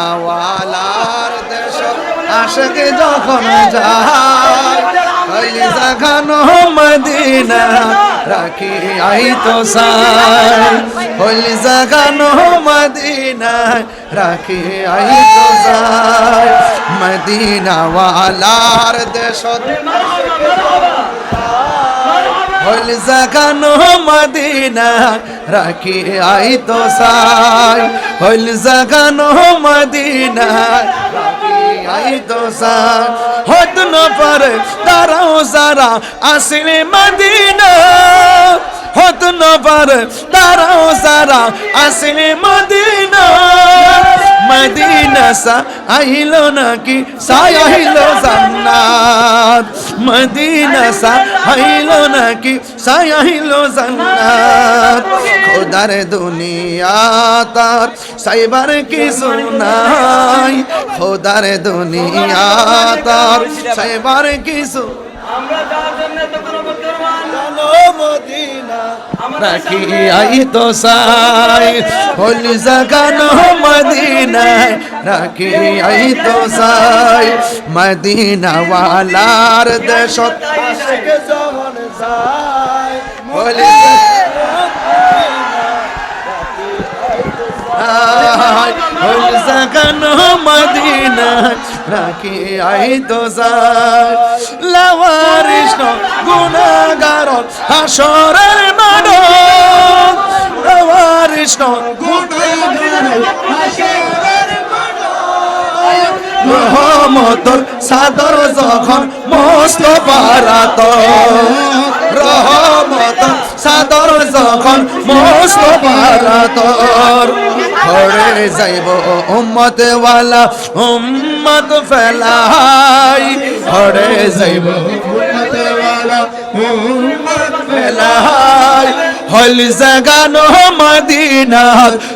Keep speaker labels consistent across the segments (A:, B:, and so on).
A: মদিনাওয়ালার দেশ আশকে যখন যায় জাগানো মদিনা রাখি আই তো সাই। ওই জাগানো মদিনা রাখি আই তো সাই। মদিনাওয়ালার দেশ হল জাগানো মদিনা, রাখি আই তো সাই। হল জাগানো মদিনা, রাখি আই তো সাই। হত ন পারে তারাও সারা আসলে মদিনা। হত ন পারে তারাও সারা আসলে মদিনা। মদিনা সা আইলো নাকি? সাই আইলো জান্নাত। মদিনা সা আইলো নাকি? সাই আইলো জান্নাত। খোদার দুনিয়া তার সাইবার কি সুনাই খোদার দুনিয়া তার সাইবার কি
B: আমরা যার জন্য তো কোনো বুদ্ধিমান
A: মদিনা? রাখি আই তো সাই হল জাগানো মদিনা রাখি আই তো সাই মদিনা ওয়ালার দেশত। আশিক জহন সাই হল হল জাগানো মদিনা রাখি আই তো সাই হাসরের মাড লাওয়ারিশ রহমতর সাদর যখন মস্ত পারাত রহমতর সাদর যখন মস্ত পারাতর ঘরে যাইব উম্মত ওয়ালা উম্মত ফেলাই ঘরে যাইব হল জাগানো মদিনা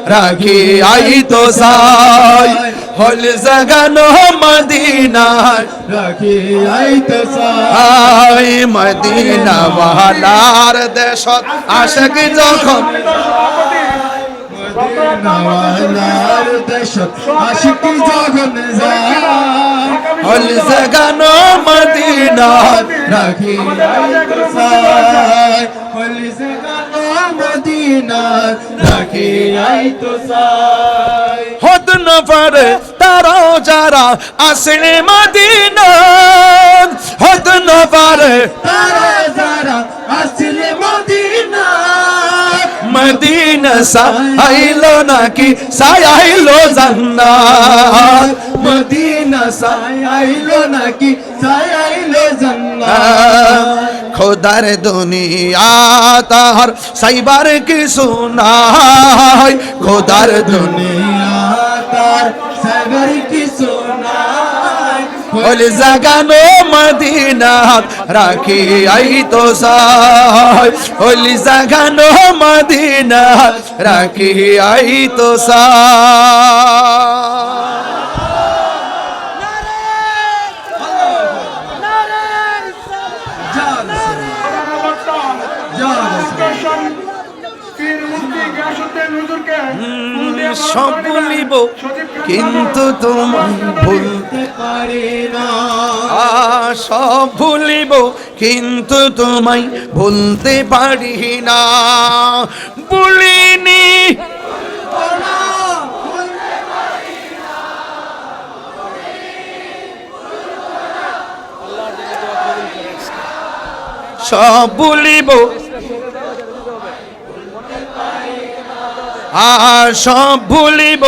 A: রাখি আই তো সাই। হল জাগানো মদিনা
C: রাখি
A: আই মদিনা আশক যখন
C: নওয়ালার দেশত আশিকি যখন
A: হল জাগানো মদিনা
C: রাখি আইতে মদিনা রাখি আইতে সাই
A: হদ না পারে তারাও যারা আসলে মদিনা হদ না পারে
C: তারা যারা আসলে মদিনা
A: মদিনা সা আইলো নাকি সাই আইলো জান্নাত?
C: মদিনা সাই আইলো নাকি সাই আইলো জান্নাত?
A: খোদার দুনিয়া, তাহার সাইবার কি সুনাই খোদার দুনিয়া
C: তার সাগর কি সোনাই
A: হল জাগানো মদিনা রাখি আই তো সাই। হল জাগানো মদিনা রাখি আই তো সাই। সব বলিব কিন্তু তোমায় ভুল
C: বলতে পারি না।
A: সব ভুলিব কিন্তু তোমায় ভুলতে পারি না। ভুলিনি সব ভুলিব আ সব ভুলিব